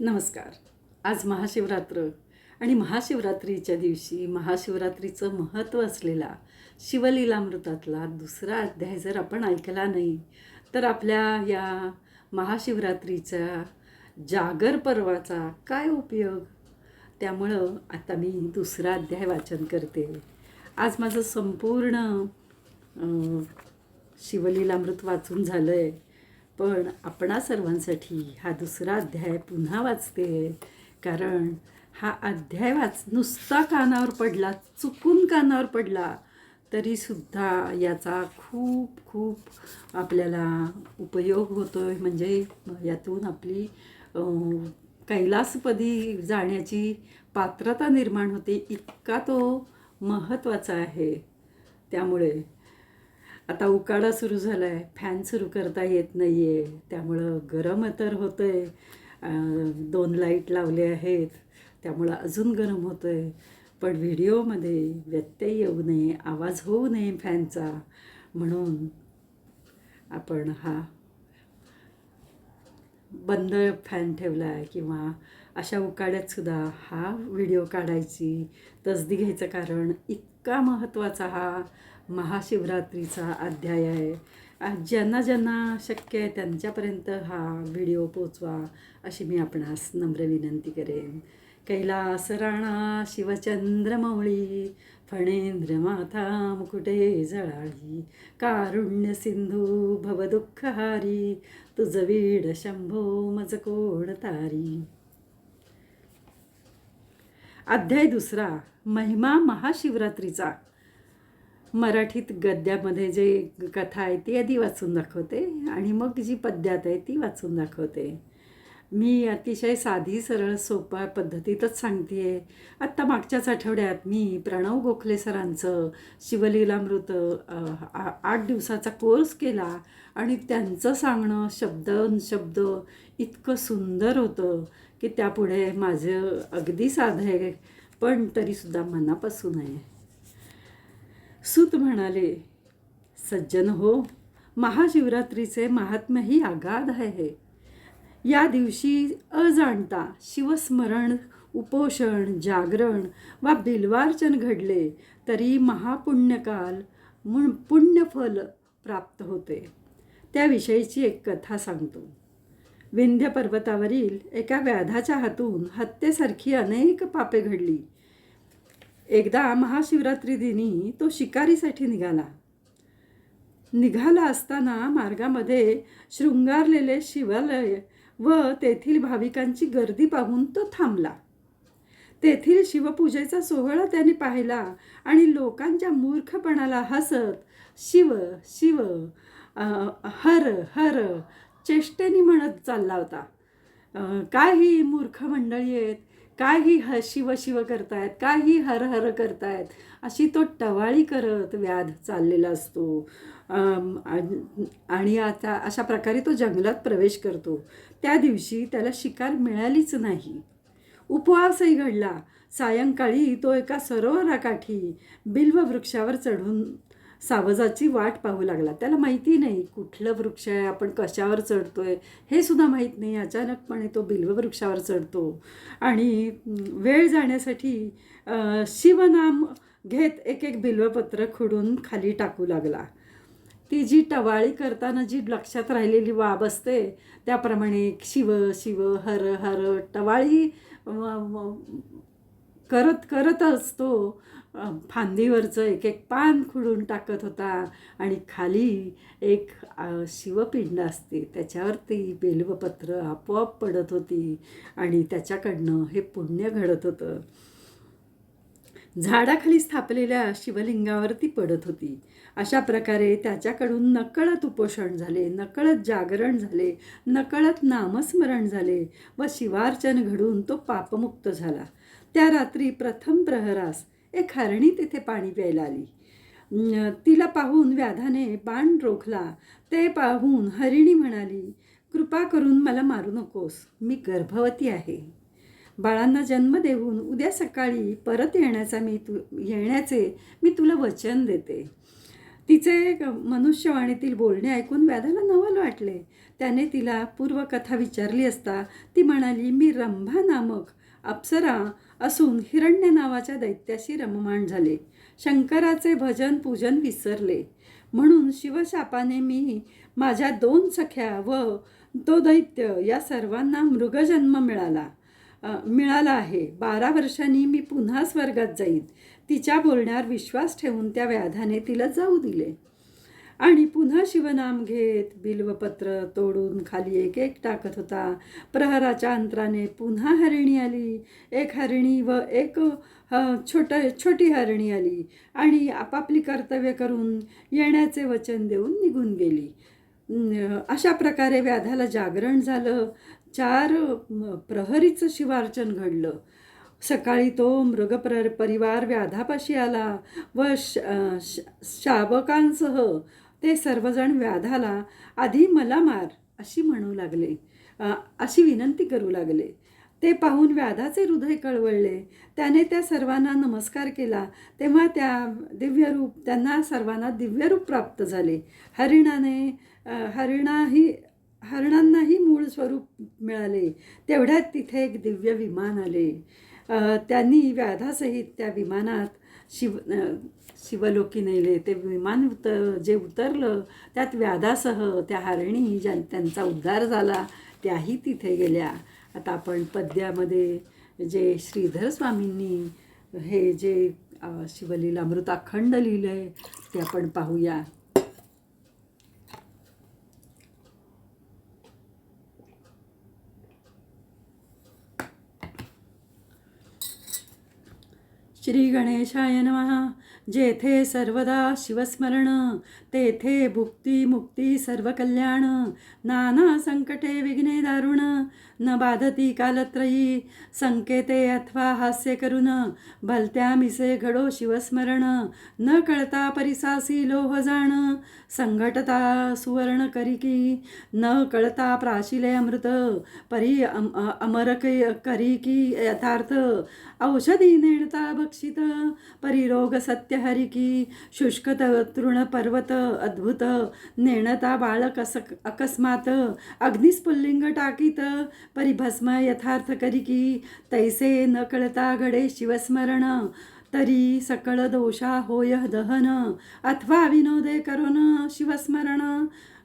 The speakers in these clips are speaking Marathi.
नमस्कार. आज महाशिवरात्र आणि महाशिवरात्रीच्या दिवशी महाशिवरात्रीचं महत्त्व असलेला शिवलीलामृतातला दुसरा अध्याय जर आपण ऐकला नाही तर आपल्या या महाशिवरात्रीचा जागर पर्वाचा काय उपयोग? त्यामुळं आता मी दुसरा अध्याय वाचन करते. आज माझं संपूर्ण शिवलीलामृत वाचून झालं आहे पण आपणा सर्वांसाठी हा दुसरा अध्याय पुन्हा वाचते कारण हा अध्याय वाच नुसता कानावर पडला चुकून कानावर पडला तरीसुद्धा याचा खूप खूप आपल्याला उपयोग होतो आहे म्हणजे यातून आपली कैलासपदी जाण्याची पात्रता निर्माण होते. इतका तो महत्त्वाचा आहे त्यामुळे. आता उकाडा सुरू झाला आहे फॅन सुरू करता येत नाही आहे त्यामुळं गरम तर होतं आहे दोन लाइट लावले आहेत. त्यामुळं अजून गरम होतं आहे पण व्हिडिओमध्ये व्यत्यय येऊ नये आवाज होऊ नये फॅनचा. म्हणून आपण हा बंद फॅन ठेवला आहे किंवा अशा उकाड्यातसुद्धा हा व्हिडिओ काढायची तसदी घ्यायचं कारण इतका महत्त्वाचा हा महाशिवरात्रीचा अध्याय आहे. ज्यांना ज्यांना शक्य आहे त्यांच्यापर्यंत हा व्हिडिओ पोचवा अशी मी आपणास नम्र विनंती करेन. कैलास राणा शिवचंद्रमौळी फणेंद्र माथा मुकुटे जळाळी कारुण्य सिंधू भवदुःखहारी तुझ वीड शंभो मज कोण तारी. अध्याय दुसरा महिमा महाशिवरात्रीचा. मराठीत गद्यामध्ये जे कथा आहे ती आधी वाचून दाखवते आणि मग जी पद्यात आहे ती वाचून दाखवते. मी अतिशय साधी सरळ सोपा पद्धतीतच सांगते आहे आत्ता मागच्याच आठवड्यात मी प्रणव गोखले सरांचं शिवलीलामृत आ- आठ दिवसाचा कोर्स केला आणि त्यांचं सांगणं शब्द शब्द इतकं सुंदर होतं की त्यापुढे माझं अगदी साधं आहे. पण तरीसुद्धा मनापासून आहे. सूत म्हणाले सज्जन हो महाशिवरात्रीचे महात्म्यही आगाध आहे. या दिवशी अजाणता शिवस्मरण उपोषण जागरण वा बिलवार्चन घडले तरी महापुण्यकाल पुण्यफल प्राप्त होते. त्याविषयीची एक कथा सांगतो. विंध्य पर्वतावरील एका व्याधाच्या हातून हत्येसारखी अनेक पापे घडली. एकदा महाशिवरात्री दिनी तो शिकारीसाठी निघाला. निघाला असताना मार्गामध्ये शृंगारलेले शिवालय व तेथील भाविकांची गर्दी पाहून तो थांबला. तेथील शिवपूजेचा सोहळा त्याने पाहिला आणि लोकांच्या मूर्खपणाला हसत शिव शिव हर हर चेष्टेने म्हणत चालला होता. काय ही मूर्ख मंडळी आहेत? काय ही ह शिव शिव करतायत? काय ही हर हर करतायत? अशी तो टवाळी करत व्याध चाललेला असतो. आणि आता अशा प्रकारे तो जंगलात प्रवेश करतो. त्या दिवशी त्याला शिकार मिळालीच नाही. उपवासही घडला. सायंकाळी तो एका सरोवराकाठी बिल्व वृक्षावर चढून सावजाची वाट पाहू लागला. त्याला माहिती नाही कुठलं वृक्ष आहे आपण कशावर चढतोय हे सुद्धा माहीत नाही. अचानकपणे तो बिल्व वृक्षावर चढतो. आणि वेळ जाण्यासाठी शिवनाम घेत एक एक बिल्वपत्र खुडून खाली टाकू लागला. ती जी टवाळी करताना जी लक्षात राहिलेली बाब असते त्याप्रमाणे शिव शिव हर हर टवाळी करत करत करतच तो फांदीवरचं एक एक पान खुडून टाकत होता आणि खाली एक शिवपिंड असते. त्याच्यावर ती बेलवपत्र आपोआप पडत होती आणि त्याच्याकडनं हे पुण्य घडत होतं. झाडाखाली स्थापलेल्या शिवलिंगावरती पडत होती. अशा प्रकारे त्याच्याकडून नकळत उपोषण झाले नकळत जागरण झाले नकळत नामस्मरण झाले व शिवार्चन घडून तो पापमुक्त झाला. त्या रात्री प्रथम प्रहरास एक हरणी तिथे पाणी प्यायला आली. तिला पाहून व्याधाने बाण रोखला. ते पाहून हरिणी म्हणाली कृपा करून मला मारू नकोस. मी गर्भवती आहे. बाळांना जन्म देऊन उद्या सकाळी परत येण्याचा मी तु येण्याचे मी तुला वचन देते. तिचे मनुष्यवाणीतील बोलणे ऐकून व्याधाला नवल वाटले. त्याने तिला पूर्वकथा विचारली असता ती म्हणाली मी रंभा नामक अप्सरा असून हिरण्य नावाच्या दैत्याशी रममाण झाले. शंकराचे भजन पूजन विसरले. म्हणून शिवशापाने मी माझ्या दोन सख्या व तो दैत्य या सर्वांना मृगजन्म मिळाला. मिळाला आहे. बारा वर्षांनी मी पुन्हा स्वर्गात जाईन. तिच्या बोलण्यावर विश्वास ठेवून त्या व्याधाने तिला जाऊ दिले. आणि पुन्हा शिवनाम घेत बिल्वपत्र तोडून खाली एक एक टाकत होता. प्रहराच्या अंतराने पुन्हा हरिणी आली. एक हरिणी व एक छोट छोटी हरिणी आली आणि आपापली कर्तव्य करून येण्याचे वचन देऊन निघून गेली. अशा प्रकारे व्याधाला जागरण झालं. चार प्रहरीचं शिवार्चन घडलं. सकाळी तो मृगप्र परिवार व्याधापाशी आला व श श- शावकांसह ते सर्वजण व्याधाला आधी मला मार अशी म्हणू लागले. अशी विनंती करू लागले. ते पाहून व्याधाचे हृदय कळवळले. त्याने त्या सर्वांना नमस्कार केला. तेव्हा त्या दिव्यरूप त्यांना सर्वांना दिव्यरूप प्राप्त झाले. हरिणाने हरिणाही हरणांनाही मूळ स्वरूप मिळाले. तेवढ्यात तिथे एक दिव्य विमान आले. त्यांनी व्याधासहित त्या विमानात शिव शिवलोकी नेले ते विमान उत जे उतरलं त्यात व्याधासह त्या हरिणी ज्या त्यांचा उद्धार झाला त्याही तिथे गेल्या. आता आपण पद्यामध्ये जे श्रीधर स्वामींनी हे जे शिवलीला अमृताखंड लिहिलं आहे ते आपण पाहूया. श्री गणेशाय नमः। जेथे सर्वदा शिवस्मरण तेथे भुक्ती मुक्ती सर्व कल्याण नाना संकटे विघ्ने दारुण न बाधती कालत्रयी संकेते अथवा हास्य करून भलत्या मिसे घडो शिवस्मरण न कळता परिसासी लोह जाण संघटता सुवर्ण करिकी न कळता प्राशिले अमृत परी अम अ- अमर करिकी यथार्थ औषधी नेणता भक्षित परिरोग सत्य हरिकी शुष्क तृण पर्वत अद्भुत नेणता बाळक अस अकस्मात अग्निस्फुल्लिंग टाकीत परिभस्म यथार्थ करिकी तैसे न कळता घडे शिवस्मरण तरी सकळ दोषा होय दहन अथवा विनोदे करोन शिवस्मरण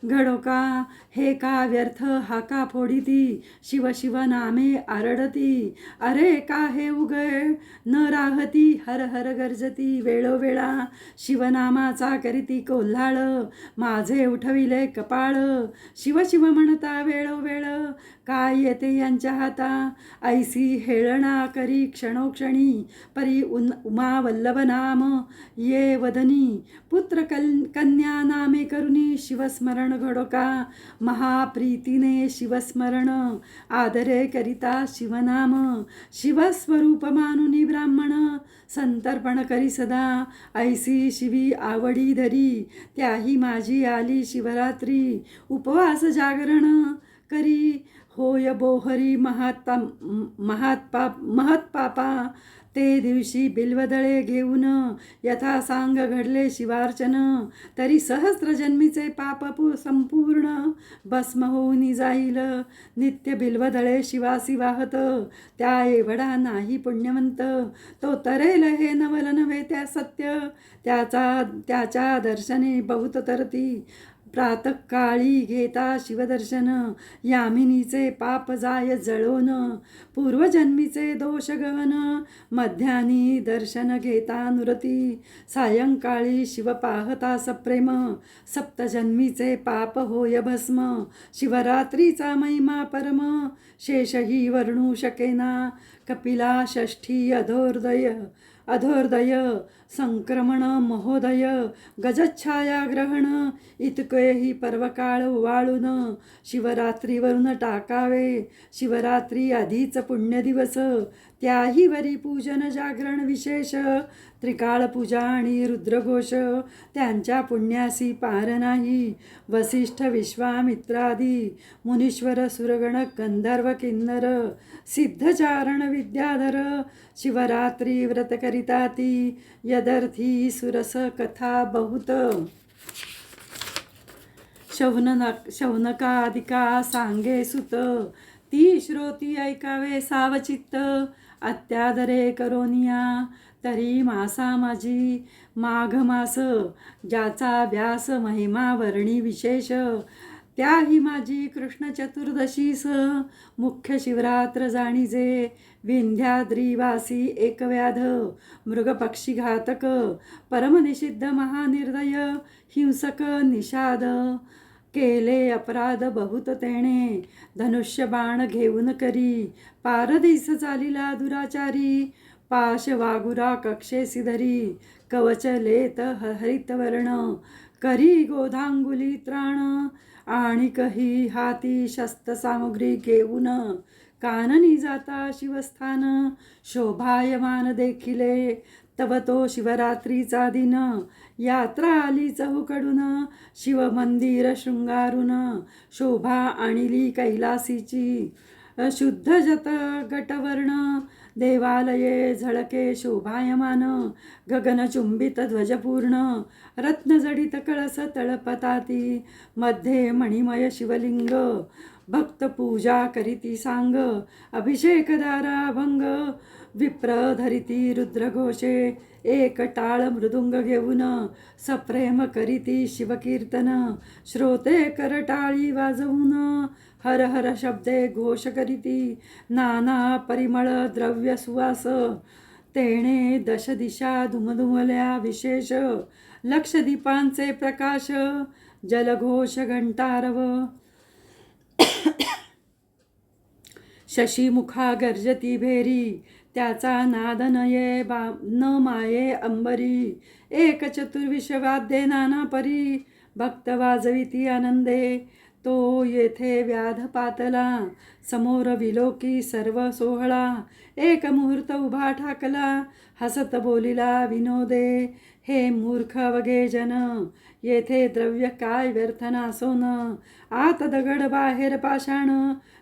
घडो का? हे का व्यर्थ? हा का फोडिती? शिव शिव नामे आरडती. अरे का हे उघड? न राहती हर हर गर्जती. वेळोवेळा शिवनामाचा करीती कोल्हाळ. माझे उठविले कपाळ. शिव शिव म्हणता वेळोवेळ. काय येते यांच्या हाता? ऐसी हेळणा करी क्षणोक्षणी परी उन उमा वल्लभ नाम ये वदनी पुत्र कल कन्या नामे करुणी शिवस्मरण घडोका. महाप्रीतीने शिवस्मरण आदरे करिता शिवनाम. शिवस्वरूप मानुनी ब्राह्मण संतर्पण करी सदा. ऐसी शिवी आवडी धरी त्याही माझी आली शिवरात्री. उपवास जागरण करी होय बोहरी महात्पा महात्पा महत्पापा ते दिवशी बिल्वदळे घेऊन यथा सांग घडले शिवार्चन. तरी सहस्रजन्मीचे पाप पु- संपूर्ण भस्म होऊन जाईल. नित्य बिल्वदळे शिवासी वाहत. त्या एवढा नाही पुण्यवंत. तो तरेल हे नवल नव्हे त्या सत्य. त्याचा त्याच्या दर्शने बहुत तरती. प्रातकाळी घेता शिवदर्शन. यामिनीचे पाप जाय जळोन. पूर्वजन्मीचे दोष गवन मध्यानी दर्शन घेता नुरती सायंकाळी शिव पाहता सप्रेम. सप्तजन्मीचे पाप होय भस्म. शिवरात्रीचा महिमा परम. शेषही वर्णू शकेना. कपिला षष्ठी अधोर्दय. अधोर्दय. संक्रमण महोदय गजच्छाया ग्रहण इतकेही पर्वकाळ वाळून शिवरात्रीवरून टाकावे. शिवरात्री आधीच पुण्यदिवस त्याही वरी पूजन जागरण विशेष. त्रिकाळ पूजा आणि रुद्रघोष त्यांच्या पुण्यासी पार नाही. वसिष्ठ विश्वामित्रादी मुनीश्वर सुरगण गंधर्व किन्नर सिद्धचारण विद्याधर शिवरात्री व्रत करिता ती यदर्थी सुरस कथा बहुत। शौनक शौनकादिका सांगे सुत। ती श्रोती ऐकावे सावचित्त। अत्यादरे करोनिया तरी मासा माझी माघ मास ज्याचा व्यास महिमा वर्णी विशेष। त्याही माझी कृष्ण चतुर्दशीस मुख्य शिवरात्र जाणीजे. विंध्याद्रीवासी एकव्याध. मृगपक्षी घातक. परमनिषिद्ध महानिर्दय. हिंसक निषाद. केले अपराध बहुत तेणे. धनुष्य बाण घेऊन करी. पारदिस चालिला दुराचारी. पाश वागुरा कक्षे सिधरी. कवच लेत ह- हरितवर्ण करी गोधांगुली त्राण. आणि कही हाती शस्त्रसामुग्री घेऊन काननी जाता शिवस्थान. शोभायमान देखिले तव तो शिवरात्रीचा दिन. यात्रा आली चहूकडून शिवमंदिर शृंगारून. शोभा आणिली कैलासीची शुद्ध जत गटवर्ण देवालये झळके शोभायमान गगनचुंबित ध्वजपूर्ण रत्नजडित कळस तळपताती मध्ये मणिमय शिवलिंग भक्त पूजा करीती सांग अभिषेकदारा भंग विप्र धरिती रुद्रघोषे एक टाळ मृदुंग घेऊन सप्रेम करीती शिवकीर्तन श्रोते करटाळी वाजवून हर हर शब्दे घोष करीती नाना परिमळ द्रव्य सुवास तेणे दश दिशा धुमधुमल्या विशेष लक्षदीपांचे प्रकाश जलघोष घंटारव. शशीमुखा गर्जती भेरी त्याचा नाद नये बा न माये अंबरी. एक चतुर्विश्ववाद्ये नाना परी भक्त वाजविती आनंदे तो येथे व्याध पातला समोर विलोकी सर्व सोहळा. एक मुहूर्त उभा ठाकला हसत बोलिला विनोदे हे मूर्ख वगे जन येथे द्रव्य काय व्यर्थ नासोन? आत दगड बाहेर पाषाण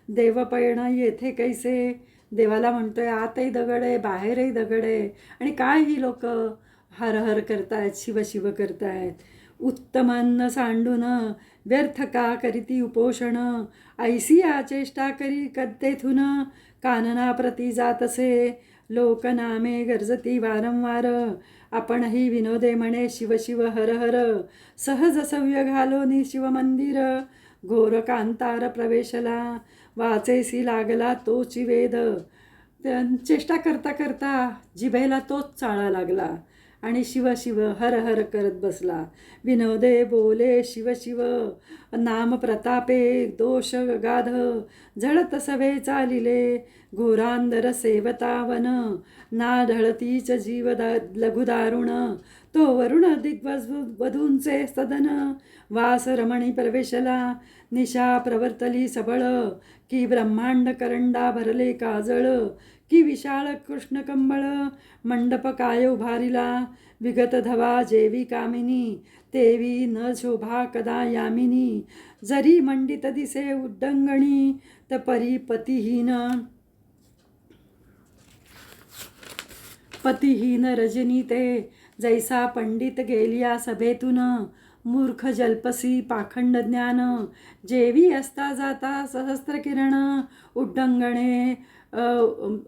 देवपैण येथे कैसे? देवाला म्हणतोय आतही दगड आहे बाहेरही दगड आहे. आणि काय ही लोक हर हर करतायत शिव शिव करतायत? उत्तमान्न सांडून व्यर्थ का करीती उपोषण ऐसी चेष्टा करी कद्देथून कानना प्रती जातसे लोकनामे गरजती वारंवार। आपणही विनोदे म्हणे शिव शिव हर हर सहज सव्य घालोनी शिवमंदिर घोर कांतार प्रवेशला वाचेसी लागला तोची वेद त्या चेष्टा करता करता जिभेला तोच चाळा लागला। आणि शिव शिव हर हर करत बसला. विनोदे बोले शिव शिव नाम प्रतापे दोष गाध झळत सवे चालिले घोरांदर सेवतावन ना ढळतीच जीवदा लघुदारुण तो वरुण दिग्वज वधूंचे सदन वास रमणी प्रवेशला निशा प्रवर्तली सबळ की ब्रह्मांड करंडा भरले काजळ की विशाळ कृष्णकंबळ मंडप काय उभारिला? विगत धवा जेवी कामिनी तेवी न शोभा कदा यामिनी. जरी मंडित दिसे उड्डंगणी त परी पतिहीन. पतिहीन रजनी ते जैसा पंडित गेलिया सभेतून. मूर्ख जल्पसी पाखंड ज्ञान जेवी असता जाता सहस्त्र किरण उड्डंगणे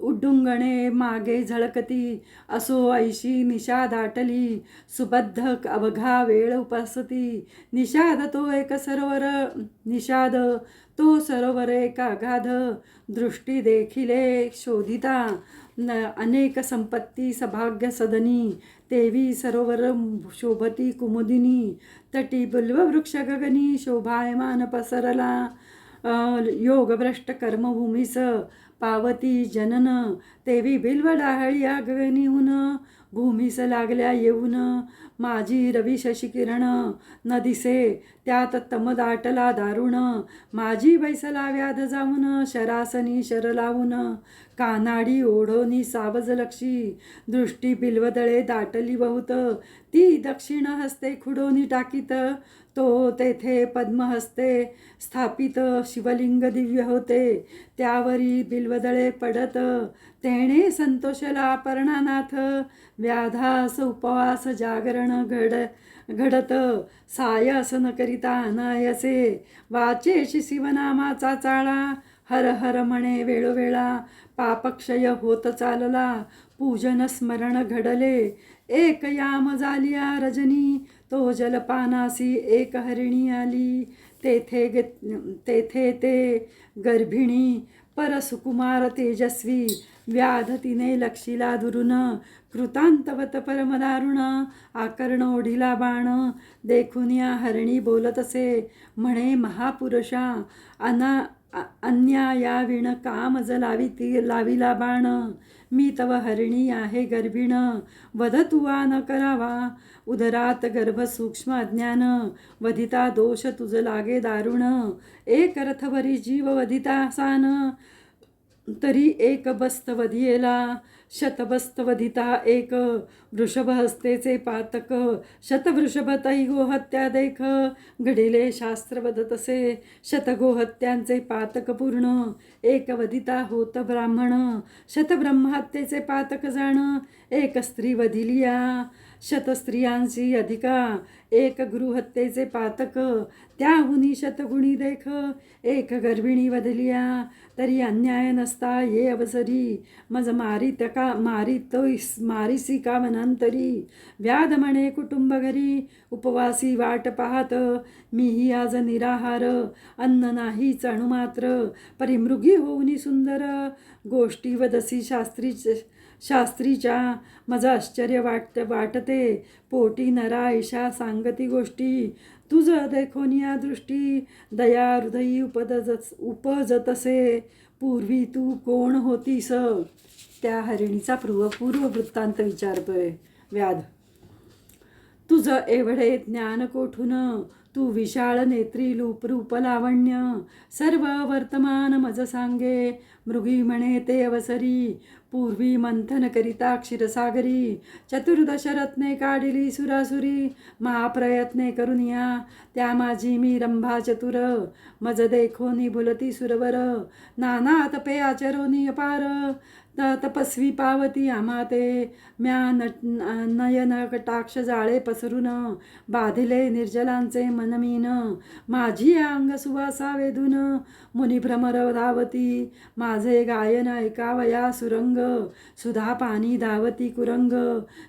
उड्डुंगणे मागे झळकती असो ऐशी निशा दाटली सुबद्ध अवघा वेळ उपासती. निषाद तो एक सरोवर निषाद तो सरोवर एक अगाध दृष्टी देखिले शोधिता न अनेक संपत्ती सभाग्य सदनी. तेवी सरोवर शोभती कुमुदिनी. तटी बिल्ववृक्ष गगनी शोभायमान पसरला. योगभ्रष्ट कर्मभूमीस पावती जनन तेवी बिल्व डाहळी आगवनीहून भूमीस लागल्या येऊन माझी रवी शशिकिरण न दिसे त्यात तमदाटला दारुण माझी बैसला व्याध जाऊन शरासनी शर लावून कानाडी ओढोनी सावज लक्षी दृष्टी बिल्वदळे दाटली बहुत ती दक्षिण हस्ते खुडोनी टाकीत तो तेथे पद्महस्ते स्थापित शिवलिंग दिव्य होते त्यावरी बिल्वदळे पडत तेणे संतोषला पर्णानाथ व्याधास उपवास जागरण घड घडत सायस न करिता अनायसे. वाचेशी शिवनामाचा चाळा हर हर म्हणे वेळोवेळा. पापक्षय होत चालला पूजन स्मरण घडले. एक याम झालिया रजनी तो जलपानासी एक हरिणी आली. तेथे गे तेथे ते गर्भिणी परसुकुमार तेजस्वी. व्याध तिने लक्षीला दुरून कृतांतवत परमदारुण आकर्ण ओढीला बाण देखून या हरणी बोलत असे. म्हणे महापुरुषा अना अन्याया अन्या या विण काम ज लाविती लाविला बाण. मी तव हरिणी आहे गर्भिण वध तुवा न करावा. उदरात गर्भ सूक्ष्म अज्ञान वधिता दोष तुझ लागे दारुण. एक रथवरी जीव वधिता सान तरी एक बस्तवधियेला शतबस्तवधिता एक वृषभ हस्तेचे पातक शतवृषभ गोहत्या देख घडिले शास्त्र वदत असे शतगोहत्यांचे पातक पूर्ण एक वधिता होत ब्राह्मण शतब्रह्महत्येचे पातक जाण एक स्त्री वधिलिया शतस्त्रियांशी अधिका एक गृहत्येचे पातक त्याहुनी शतगुणी देख एक गर्भिणी वधलिया तरी अन्याय नसता ये अवसरी मज मारित का मारित मारिसी का मनांतरी. व्याध म्हणे कुटुंब घरी उपवासी वाट पाहत मीही आज निराहार अन्न नाही चणू मात्र परिमृगी होऊनी सुंदर गोष्टी वदसी शास्त्री शास्त्रीच्या माझं आश्चर्य वाट वाटते. पोटी नरा ईशा सांगती गोष्टी. तुझं देखोनिया दृष्टी दया हृदयी उपदज उपजतसे. पूर्वी तू कोण होतीस? त्या हरिणीचा पूर्व पूर्व वृत्तांत विचारतोय. व्याध. तुझं एवढे ज्ञान कोठून? तू विशाळ नेत्री लूप रूप लावण्य सर्व वर्तमान मज सांगे. मृगी म्हणे ते अवसरी पूर्वी मंथन करिता क्षीरसागरी चतुर्दश रत्ने काढिली सुरासुरी महाप्रयत्ने करून या. त्या माझी मी रंभा चतुर मज देखोनी भुलती सुरवर नाना तपे आचरोनी अपार तपस्वी पावती आमाते. म्या नयन कटाक्ष जाळे पसरून बाधिले निर्जलांचे मनमीन. माझी अंग सुवासा वेधून मुनिभ्रमर धावती माझे गायन ऐकावया सुरंग सुधा पाणी धावती कुरंग.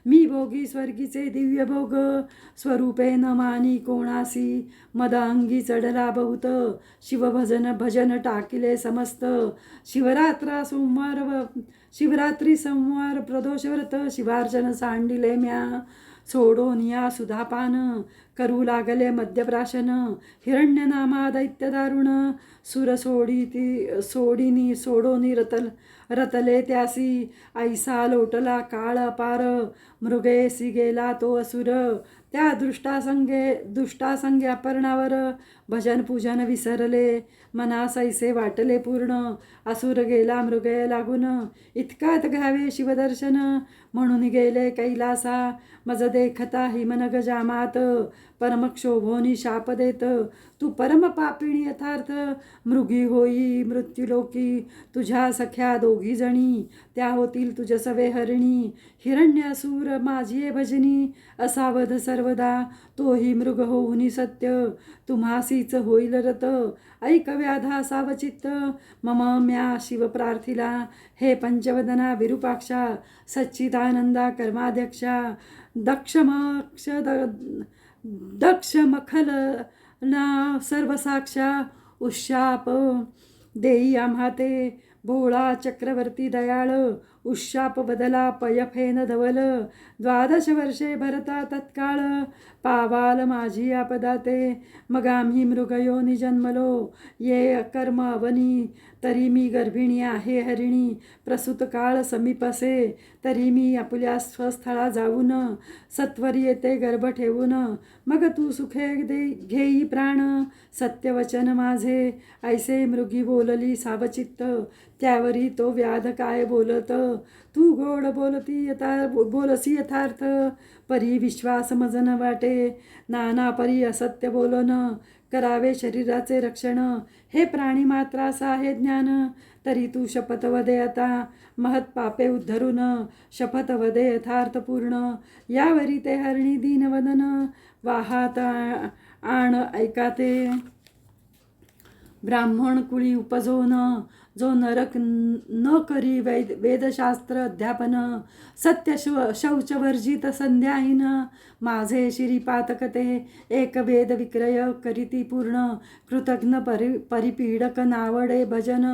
मी भोगी स्वर्गीचे दिव्य भोग स्वरूपे न मानी कोणासी. मदांगी चढला बहुत शिवभजन भजन टाकिले समस्त. शिवरात्र सोमवार शिवरात्री संवार प्रदोषव्रत शिवार्चन सांडिले म्या. सोडून या सुधापान करू लागले मध्यप्राशन हिरण्यनामा दैत्य दारुण. सुर सोडी ती सोडिनी सोडोनी रतल रतले त्यासी. ऐसा लोटला काळ पार मृगेसी गेला तो असुर. त्या दृष्टासंगे दुष्टासंगे अपर्णावर भजन पूजन विसरले मनासैसे वाटले पूर्ण असुर गेला मृगय लागून. इतकात घ्यावे शिवदर्शन म्हणून गेले कैलासा. मज देखता हिमनग जामात. परमक्षोभोनी शाप देत तू परम पापिणी यथार्थ। मृगी होई मृत्युलोकी तुझ्या सख्या दोघी जणी। त्या होतील तुझ सवे हरिणी। हिरण्यासूर माझी भजनी। असावध सर्वदा। तोही मृग होऊनी सत्य। तुम्हासीच होईल रत। ऐक व्याधा सावचित्त। मम म्या शिव प्रार्थिला। हे पंचवदना विरूपाक्षा। सच्चिदानंदा कर्माध्यक्षा। दक्षमक्ष द दक्ष मखल ना सर्वसाक्षा उशाप. देई आम्हा ते भोळा चक्रवर्ती दयाळ. उशाप बदला पयफेन धवल द्वादश वर्षे भरता तत्काळ पावाल माझी आपदा ते मग आम्ही मृगयोनी जन्मलो ये अकर्म अवनी तरी मी गर्भिणी आहे हरिणी प्रसूत काळ समीपसे तरी मी आपल्या स्वस्थळा जाऊन सत्वरी येते गर्भ ठेवून मग तू सुखे दे घेई प्राण सत्यवचन माझे ऐसे मृगी बोलली सावचित्त त्यावरी तो व्याध काय बोलत? तू गोड बोलती यथा बोलसी यथार्थ परी विश्वास मजन वाटे. नाना परी असत्य बोलन करावे शरीराचे रक्षण. हे प्राणी मात्रास आहे ज्ञान तरी तू शपथ वदे आता महत पापे उद्धरून. शपथ वदे यथार्थ पूर्ण. यावरी ते हरणी दीनवदन वाहात आ- ऐका ऐकाते ब्राह्मण कुळी उपजोन जो नरक न करी वैद वेदशास्त्र अध्यापन सत्य शव शौचवर्जित संध्याहीन माझे श्रीपातकते एक वेद विक्रय करीती पूर्ण कृतघ्न परि परिपीडक नावडे भजन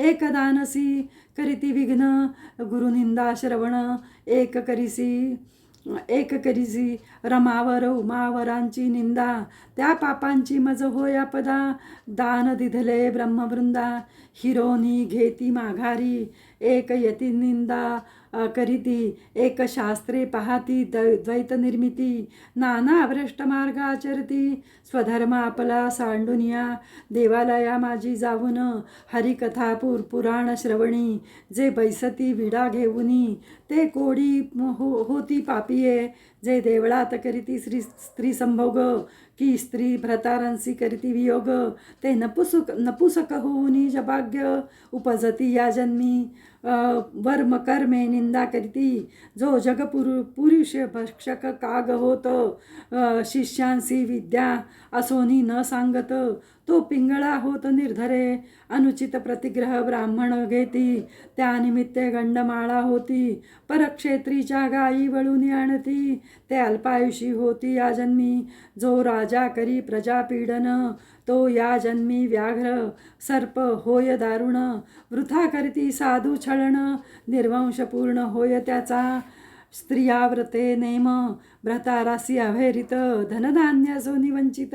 एक दानसी करीती विघ्न गुरुनिंदा श्रवण एक करीसी एक करीसी रमावर उमावरांची निंदा त्या पापांची मज होय पदा दान दिधले ब्रह्मवृंदा. हिरोनी घेती माघारी. एक यती निंदा करीती. एक शास्त्रे पाहती द्वैत निर्मिती. नाना भ्रष्ट मार्ग आचरती. स्वधर्म आपला सांडुनिया. देवालया माझी जाऊन. हरिकथा पूर पुराण श्रवणी. जे बैसती विडा घेऊनी. ते कोडी हो होती पापिये. जे देवळात करीती श्री स्त्री संभोग की स्त्री भ्रतारांसी करीती वियोग ते नपुसुक नपुसक होऊनी जभाग्य उपजती या जन्मी वर्म कर्मे निंदा करीती जो जगपुरु पुरुष भक्षक काग होत शिष्यांसी विद्या असोनी न सांगत तो पिंगळा होत निर्धरे. अनुचित प्रतिग्रह ब्राह्मण घेती त्यानिमित्ते गंडमाळा होती. परक्षेत्रीच्या गायी वळून आणती. ते अल्पायुषी होती या जन्मी. जो राजा करी प्रजापीडन तो या जन्मी व्याघ्र. सर्प होय दारुण वृथा करती साधू छळण. निर्वंशपूर्ण होय त्याचा. स्त्रियाव्रते नेम भ्रतारासी अभेरित धनधान्य जोनी वंचित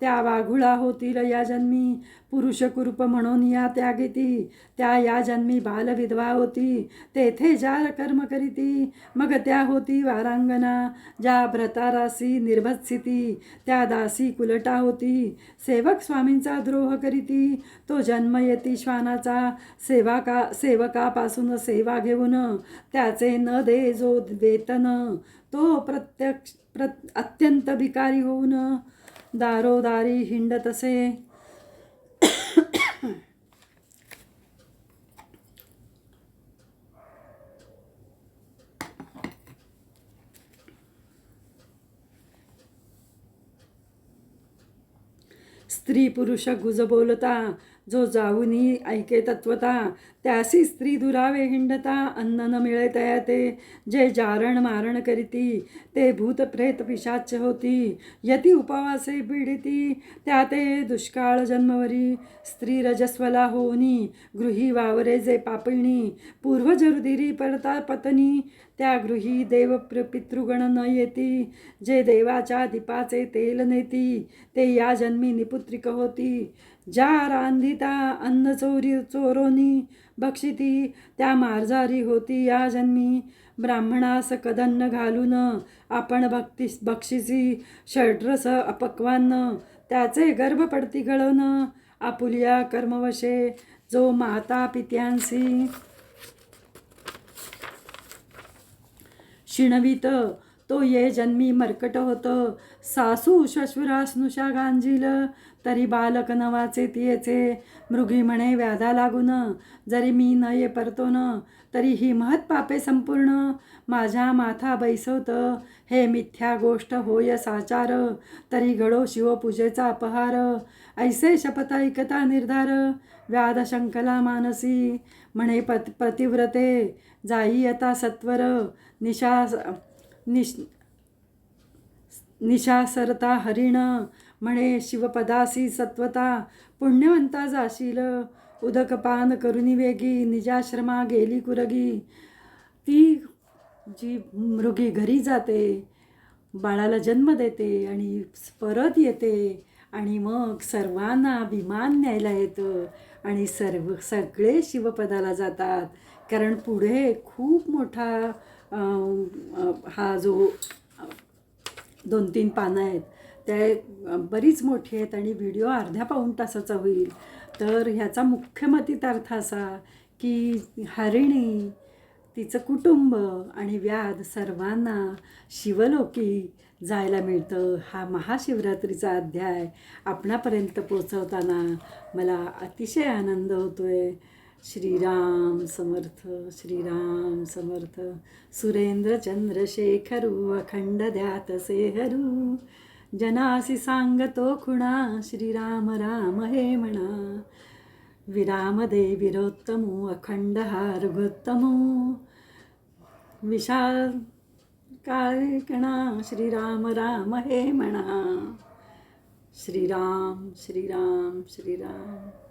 त्या वाघुळा होतील या जन्मी. पुरुष कुरूप म्हणून या त्यागीती त्या या जन्मी बालविधवा होती. तेथे जार कर्म करीती मग त्या होती वारांगना ज्या भ्रतारासी निर्भत्सिती त्या दासी कुलटा होती. सेवक स्वामींचा द्रोह करीती तो जन्म येती श्वानाचा. सेवाका सेवकापासून सेवा घेऊन त्याचे न दे जो वेतन. तो प्रत्यक्ष प्र अत्यंत भिकारी होऊन दारोदारी हिंडतसे स्त्री पुरुष गुज बोलता जो जाऊनी ऐके तत्वता त्यासी स्त्री दुरावे हिंडता अन्न न मिळे तया ते जे जारण मारण करीती ते भूत प्रेत पिशाच होती यती उपवासे पीडिती त्या ते दुष्काळ जन्मवरी स्त्री रजस्वला होनी गृही वावरे जे पापिणी पूर्वजरुदिरी परता पत्नी त्या गृही देव प्र पितृगण न येती जे देवाच्या दीपाचे तेल नेती ते या जन्मी निपुत्रिक होती ज्या रांधिता अन्न चोरी चोरोनी बक्षिती त्या मार्जारी होती या जन्मी. ब्राह्मणास कदन्न घालून आपण भक्ती बक्षिसी षड्रस अपक्वान्न त्याचे गर्भ पडती गळवण आपुलिया कर्मवशे जो माता पित्यांसी. शिणवीत तो ये जन्मी मर्कट होत सासू शश्वरास नुषा गांजील तरी बालक नवाचे तियेचे. मृगी म्हणे व्याधा लागून जरी मी न ये परतो न तरी ही महत पापे संपूर्ण. माझ्या माथा बैसवत. हे मिथ्या गोष्ट होय साचार. तरी घडो शिवपूजेचा अपहार. ऐसे शपथ ऐकता निर्धार. व्याध शंकला मानसी म्हणे पत प्रतिव्रते जाई आता सत्वर. निशा निश निशासरता हरिण. म्हणे शिवपदासी सत्वता पुण्यवंता जाशील. उदकपान करुनी वेगी निजाश्रमा गेली कुरगी. ती जी मृगी घरी जाते बाळाला जन्म देते आणि परत येते आणि मग सर्वांना विमान न्यायला येतं आणि सर्व सगळे शिवपदाला जातात. कारण पुढे खूप मोठा हा जो दोन तीन पानं आहेत ते बरीच मोठी आहेत आणि व्हिडिओ अर्ध्या पाऊण तासाचा होईल. तर ह्याचा मुख्यमतीत अर्थ असा की हरिणी तिचं कुटुंब आणि व्याध सर्वांना शिवलोकी जायला मिळतं. हा महाशिवरात्रीचा अध्याय आपणापर्यंत पोचवताना मला अतिशय आनंद होतो आहे श्रीराम समर्थ श्रीराम समर्थ सुरेंद्र चंद्रशेखरू अखंड ध्यातसे हरू जनासी सांगतो खुणा श्रीराम राम हे म्हणा. विराम दे विरोत्तमो अखंड हा रघुत्तमो विशाल काळकणा श्रीराम राम हे म्हणा. श्रीराम श्रीराम श्रीराम.